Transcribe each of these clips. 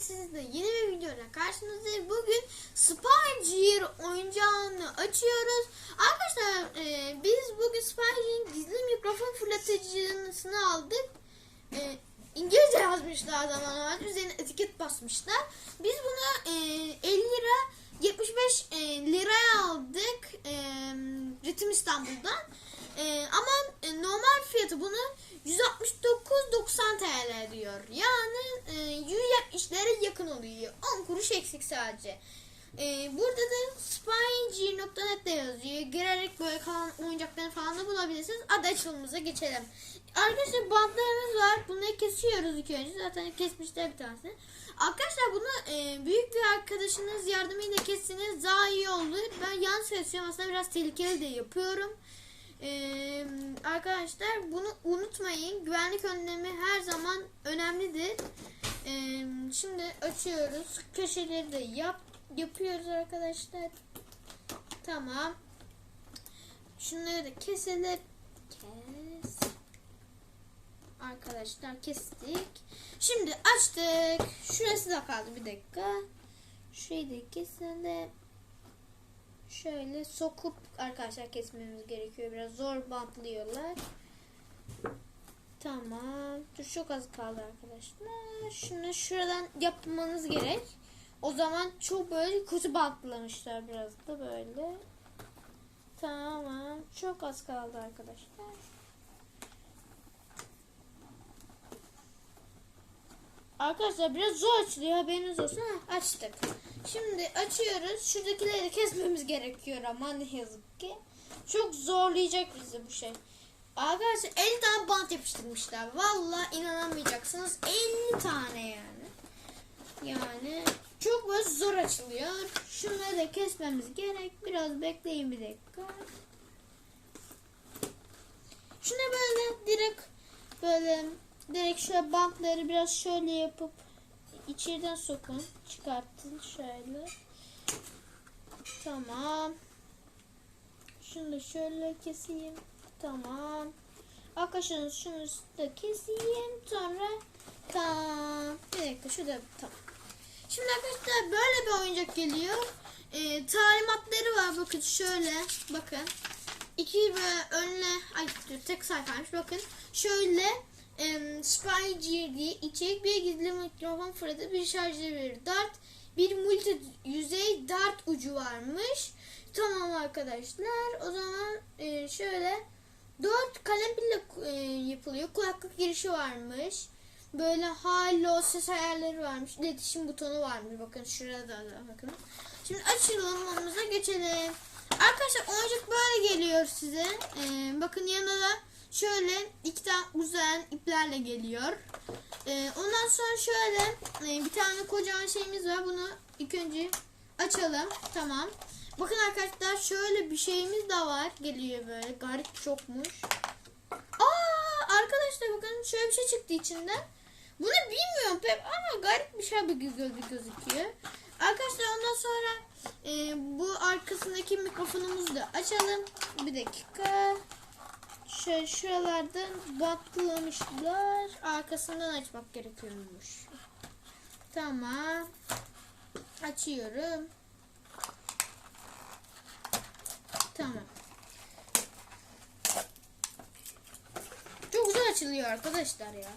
sizle yeni bir videoyla karşınızdayız. Bugün Spygear oyuncağını açıyoruz. Arkadaşlar e, biz bugün Spygear'in gizli mikrofon fırlatıcısını aldık. E, İngilizce yazmışlar zaman üzerine etiket basmışlar. Biz bunu e, 50 lira 75 e, liraya aldık e, Ritim İstanbul'dan. E, ama e, normal fiyatı bunu 169.90 TL diyor. Yani e, 170'lere yakın oluyor. 10 kuruş eksik sadece. E, burada da spyg.net'te yazıyor. Girerek böyle kalan oyuncaklarını falan da bulabilirsiniz. Hadi açılımımıza geçelim. Arkadaşlar bantlarımız var. Bunları kesiyoruz ilk önce. Zaten kesmişler bir tanesini. Arkadaşlar bunu e, büyük bir arkadaşınız yardımıyla kesseniz daha iyi olur. Ben yanlış kesiyorum. Aslında biraz tehlikeli de yapıyorum. Ee, arkadaşlar bunu unutmayın. Güvenlik önlemi her zaman önemlidir. Ee, şimdi açıyoruz. Köşeleri de yap yapıyoruz arkadaşlar. Tamam. Şunları da keselim. Kes. Arkadaşlar kestik. Şimdi açtık. Şurası da kaldı bir dakika. Şurayı da keselim şöyle sokup arkadaşlar kesmemiz gerekiyor. Biraz zor bantlıyorlar. Tamam. Dur çok az kaldı arkadaşlar. Şunu şuradan yapmanız gerek. O zaman çok böyle kötü bantlamışlar biraz da böyle. Tamam. Çok az kaldı arkadaşlar. Arkadaşlar biraz zor açılıyor haberiniz olsun. Ha, açtık. Şimdi açıyoruz. Şuradakileri kesmemiz gerekiyor ama ne yazık ki. Çok zorlayacak bizi bu şey. Arkadaşlar 50 tane bant yapıştırmışlar. Vallahi inanamayacaksınız. 50 tane yani. Yani çok böyle zor açılıyor. Şunları da kesmemiz gerek. Biraz bekleyin bir dakika. Şuna böyle direkt böyle direkt şöyle bantları biraz şöyle yapıp içeriden sokun. Çıkartın şöyle. Tamam. Şunu da şöyle keseyim. Tamam. Arkadaşlar şunu da keseyim. Sonra tamam. Bir dakika şurada tamam. Şimdi arkadaşlar böyle bir oyuncak geliyor. Ee, talimatları var. Bakın şöyle. Bakın. İki ve önüne ay tek sayfaymış. Bakın. Şöyle um, Spygear diye içerik bir gizli mikrofon fırladı bir şarjlı bir dart bir multi yüzey dart ucu varmış. Tamam arkadaşlar o zaman e, şöyle dört kalem pille e, yapılıyor. Kulaklık girişi varmış. Böyle halo ses ayarları varmış. İletişim butonu varmış. Bakın şurada da bakın. Şimdi açılımımıza geçelim. Arkadaşlar oyuncak böyle geliyor size. Ee, bakın yanında da şöyle iki tane uzayan iplerle geliyor. Ee, ondan sonra şöyle e, bir tane kocaman şeyimiz var. Bunu ilk önce açalım. Tamam. Bakın arkadaşlar şöyle bir şeyimiz de var. Geliyor böyle. Garip çokmuş. Aa arkadaşlar bakın şöyle bir şey çıktı içinden. Bunu bilmiyorum pek ama garip bir şey gibi gözüküyor. Arkadaşlar ondan sonra e, bu arkasındaki mikrofonumuzu da açalım. Bir dakika. Şöyle şuralardan bantlamışlar. Arkasından açmak gerekiyormuş. Tamam. Açıyorum. Tamam. Çok güzel açılıyor arkadaşlar ya.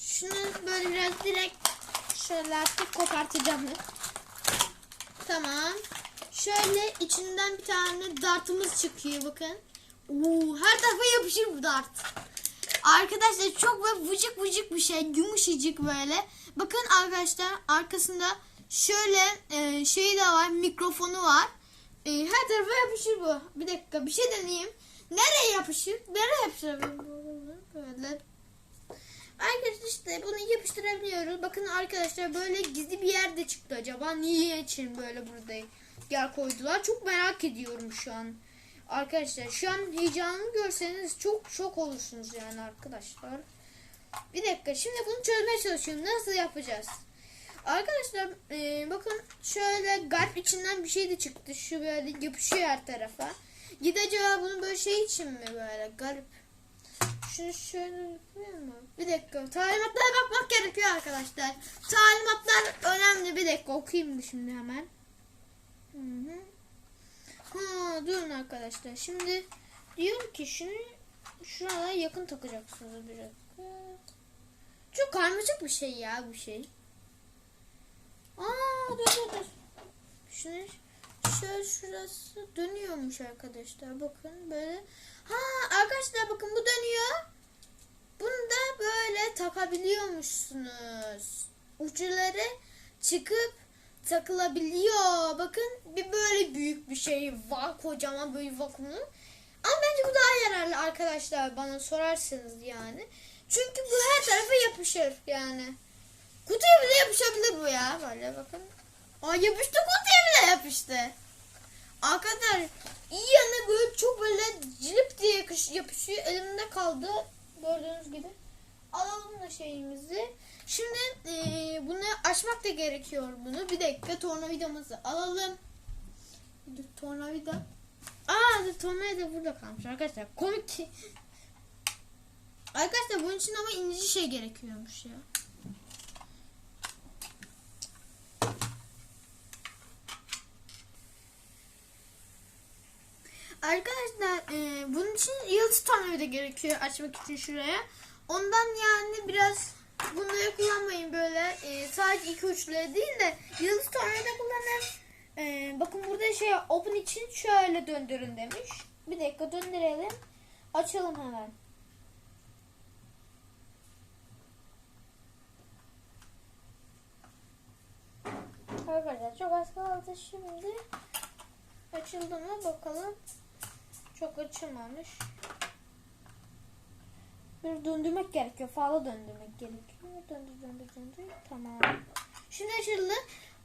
Şunu böyle biraz direkt şöyle artık kopartacağım. Tamam. Şöyle içinden bir tane dartımız çıkıyor bakın. Oo, her tarafa yapışır bu dart. Arkadaşlar çok böyle vıcık vıcık bir şey. Yumuşacık böyle. Bakın arkadaşlar arkasında şöyle e, şey de var. Mikrofonu var. E, her tarafa yapışır bu. Bir dakika bir şey deneyeyim. Nereye yapışır? Nereye yapışır? Böyle. Arkadaşlar işte bunu yapıştırabiliyoruz. Bakın arkadaşlar böyle gizli bir yerde çıktı acaba. Niye için böyle burada yer koydular? Çok merak ediyorum şu an. Arkadaşlar şu an heyecanını görseniz çok şok olursunuz yani arkadaşlar. Bir dakika şimdi bunu çözmeye çalışıyorum. Nasıl yapacağız? Arkadaşlar e, bakın şöyle garip içinden bir şey de çıktı. Şu böyle yapışıyor her tarafa. Gideceği bunun böyle şey için mi böyle garip. Şunu şöyle yapayım mı? Bir dakika. Talimatlara bakmak gerekiyor arkadaşlar. Talimatlar önemli. Bir dakika okuyayım şimdi hemen. Hı hı. Ha durun arkadaşlar. Şimdi diyor ki şunu şuraya yakın takacaksınız bir dakika. Çok karmaşık bir şey ya bu şey. Aa dur dur dur. Şunu şöyle şurası dönüyormuş arkadaşlar. Bakın böyle. Ha arkadaşlar bakın bu dönüyor. Bunu da böyle takabiliyormuşsunuz. Uçları çıkıp takılabiliyor. Bakın bir böyle büyük bir şey var. Kocaman böyle vakumlu. Ama bence bu daha yararlı arkadaşlar bana sorarsanız yani. Çünkü bu her tarafa yapışır yani. Kutuya bile yapışabilir bu ya. Böyle bakın. Aa yapıştı kutuya bile yapıştı. Arkadaşlar iyi yanı böyle çok böyle cilip diye yapışıyor. Elimde kaldı. Gördüğünüz gibi. Alalım da şeyimizi. Şimdi bunu açmak da gerekiyor bunu. Bir dakika tornavidamızı alalım. Tornavida. Aa tornavida burada kalmış arkadaşlar. Komik. Arkadaşlar bunun için ama ince şey gerekiyormuş ya. Arkadaşlar e, bunun için yıldız tornavida gerekiyor açmak için şuraya. Ondan yani biraz bunları kullanmayın böyle e, sadece iki uçları değil de yıldız tornavida kullanın. E, bakın burada şey open için şöyle döndürün demiş. Bir dakika döndürelim. Açalım hemen. Arkadaşlar çok az kaldı şimdi. Açıldı mı bakalım. Çok açılmamış. Bir döndürmek gerekiyor. Fazla döndürmek gerekiyor. Döndür döndür döndür. Tamam. Şimdi açıldı.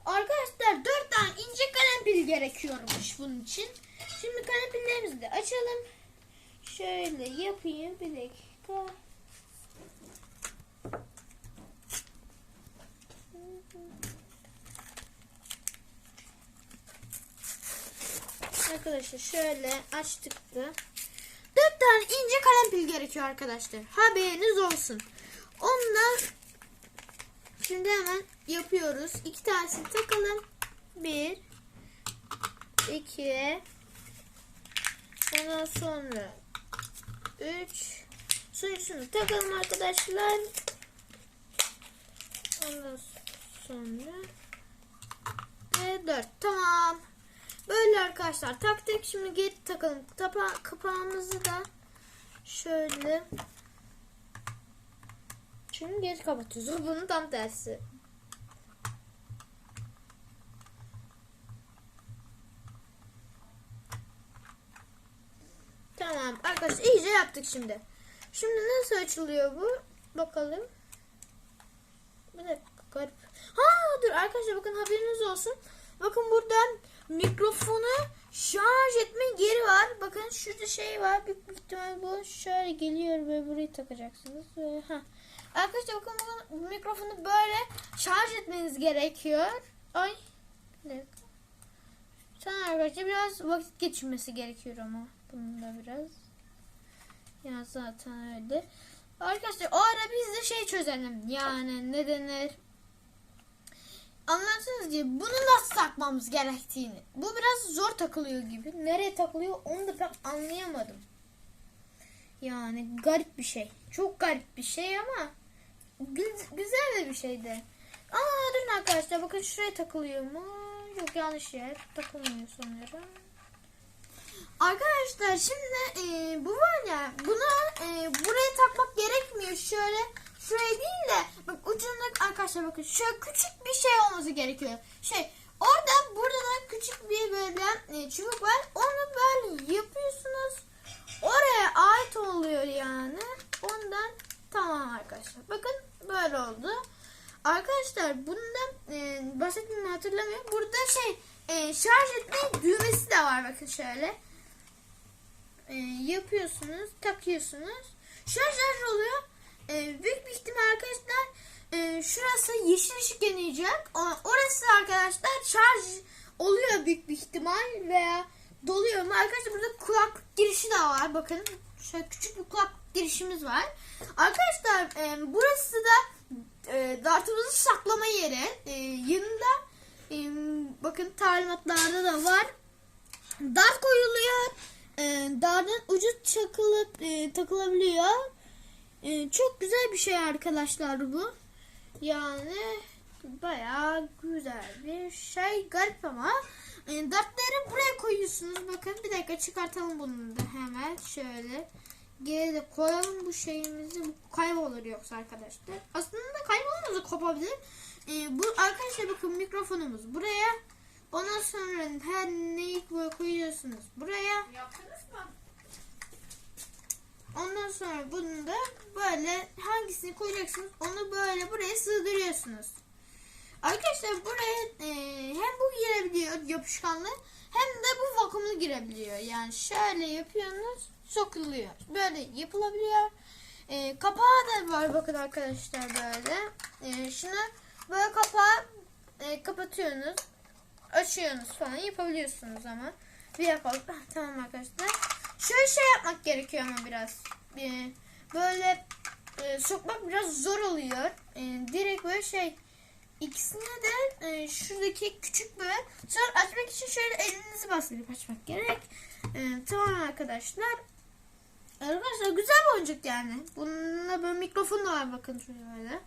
Arkadaşlar dört tane ince kalem pil gerekiyormuş bunun için. Şimdi kalem de açalım. Şöyle yapayım. Bir dakika. Arkadaşlar şöyle açtık da. Tane ince kalem pil gerekiyor arkadaşlar. Haberiniz olsun. Ondan şimdi hemen yapıyoruz. İki tanesini takalım. Bir. iki. Ondan sonra üç. Sonuncusunu takalım arkadaşlar. Ondan sonra ve dört. Tamam. Böyle arkadaşlar taktık. Şimdi geri takalım. Tapa, kapağımızı da şöyle Şimdi geri kapatıyoruz. Bunun tam tersi. Tamam arkadaşlar iyice yaptık şimdi. Şimdi nasıl açılıyor bu? Bakalım. Bir dakika garip. Ha dur arkadaşlar bakın haberiniz olsun. Bakın buradan mikrofonu şarj etme yeri var. Bakın şurada şey var. Büyük ihtimal bu şöyle geliyor ve burayı takacaksınız. Ve. Arkadaşlar bakın bu mikrofonu böyle şarj etmeniz gerekiyor. Ay. Dakika. Tamam arkadaşlar biraz vakit geçirmesi gerekiyor ama. Bunun da biraz. Ya zaten öyle. Arkadaşlar o ara biz de şey çözelim. Yani ne denir? Anlarsınız diye bunu nasıl takmamız gerektiğini. Bu biraz zor takılıyor gibi. Nereye takılıyor onu da pek anlayamadım. Yani garip bir şey. Çok garip bir şey ama gü- güzel de bir şeydi. Aa durun arkadaşlar bakın şuraya takılıyor mu? Yok yanlış yer. Takılmıyor sanırım. Arkadaşlar şimdi e, bu var ya bunu e, buraya takmak gerekmiyor. Şöyle şuraya değil de bak ucunda arkadaşlar bakın şöyle küçük bir şey olması gerekiyor. Şey orada burada da küçük bir böyle e, çubuk var. Onu böyle yapıyorsunuz. Oraya ait oluyor yani. Ondan tamam arkadaşlar. Bakın böyle oldu. Arkadaşlar bundan e, bahsettiğimi hatırlamıyorum. Burada şey e, şarj etme düğmesi de var bakın şöyle e, yapıyorsunuz, takıyorsunuz. Şarj şarj oluyor. E, büyük bir ihtimal arkadaşlar e, şurası yeşil ışık yanacak. Orası arkadaşlar şarj oluyor büyük bir ihtimal veya doluyor mu? Arkadaşlar burada kulaklık girişi de var. Bakın şöyle küçük bir kulak girişimiz var. Arkadaşlar e, burası da e, dartımızı saklama yeri. E, yanında e, bakın talimatlarda da var. Dart koyuluyor. E, dartın ucu çakılıp e, takılabiliyor. E, çok güzel bir şey arkadaşlar bu. Yani bayağı güzel bir şey. Garip ama. E, dartları buraya koyuyorsunuz. Bakın bir dakika çıkartalım bunu da hemen. Şöyle. Geri de koyalım bu şeyimizi. Bu kaybolur yoksa arkadaşlar. Aslında kaybolmaz da kopabilir. E, bu arkadaşlar bakın mikrofonumuz buraya. Ondan sonra her neyi koyuyorsunuz buraya. Yaptınız mı? Ondan sonra bunu da böyle hangisini koyacaksınız onu böyle buraya sığdırıyorsunuz. Arkadaşlar buraya e, hem bu girebiliyor yapışkanlı hem de bu vakumlu girebiliyor. Yani şöyle yapıyorsunuz sokuluyor. Böyle yapılabiliyor. E, kapağı da var bakın arkadaşlar böyle. E, şunu böyle kapağı e, kapatıyorsunuz. Açıyorsunuz falan yapabiliyorsunuz ama. Bir yapalım. Tamam arkadaşlar. Şöyle şey yapmak gerekiyor ama biraz. Ee, böyle e, sokmak biraz zor oluyor. E, direkt böyle şey ikisine de e, şuradaki küçük böyle sonra açmak için şöyle elinizi bastırıp açmak gerek. E, tamam arkadaşlar. Arkadaşlar güzel bir oyuncak yani. Bununla böyle mikrofon da var bakın şuraya böyle.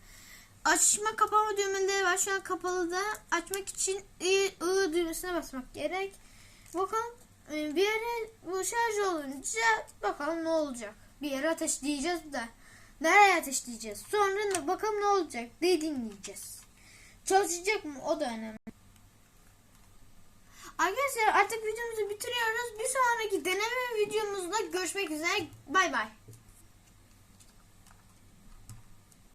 Açma kapama düğmeleri var. Şu an kapalı da açmak için I, I düğmesine basmak gerek. Bakalım bir yere bu şarj olunca bakalım ne olacak. Bir yere ateşleyeceğiz de. Nereye ateşleyeceğiz? Sonra da bakalım ne olacak diye dinleyeceğiz. Çalışacak mı? O da önemli. Arkadaşlar artık videomuzu bitiriyoruz. Bir sonraki deneme videomuzda görüşmek üzere. Bay bay.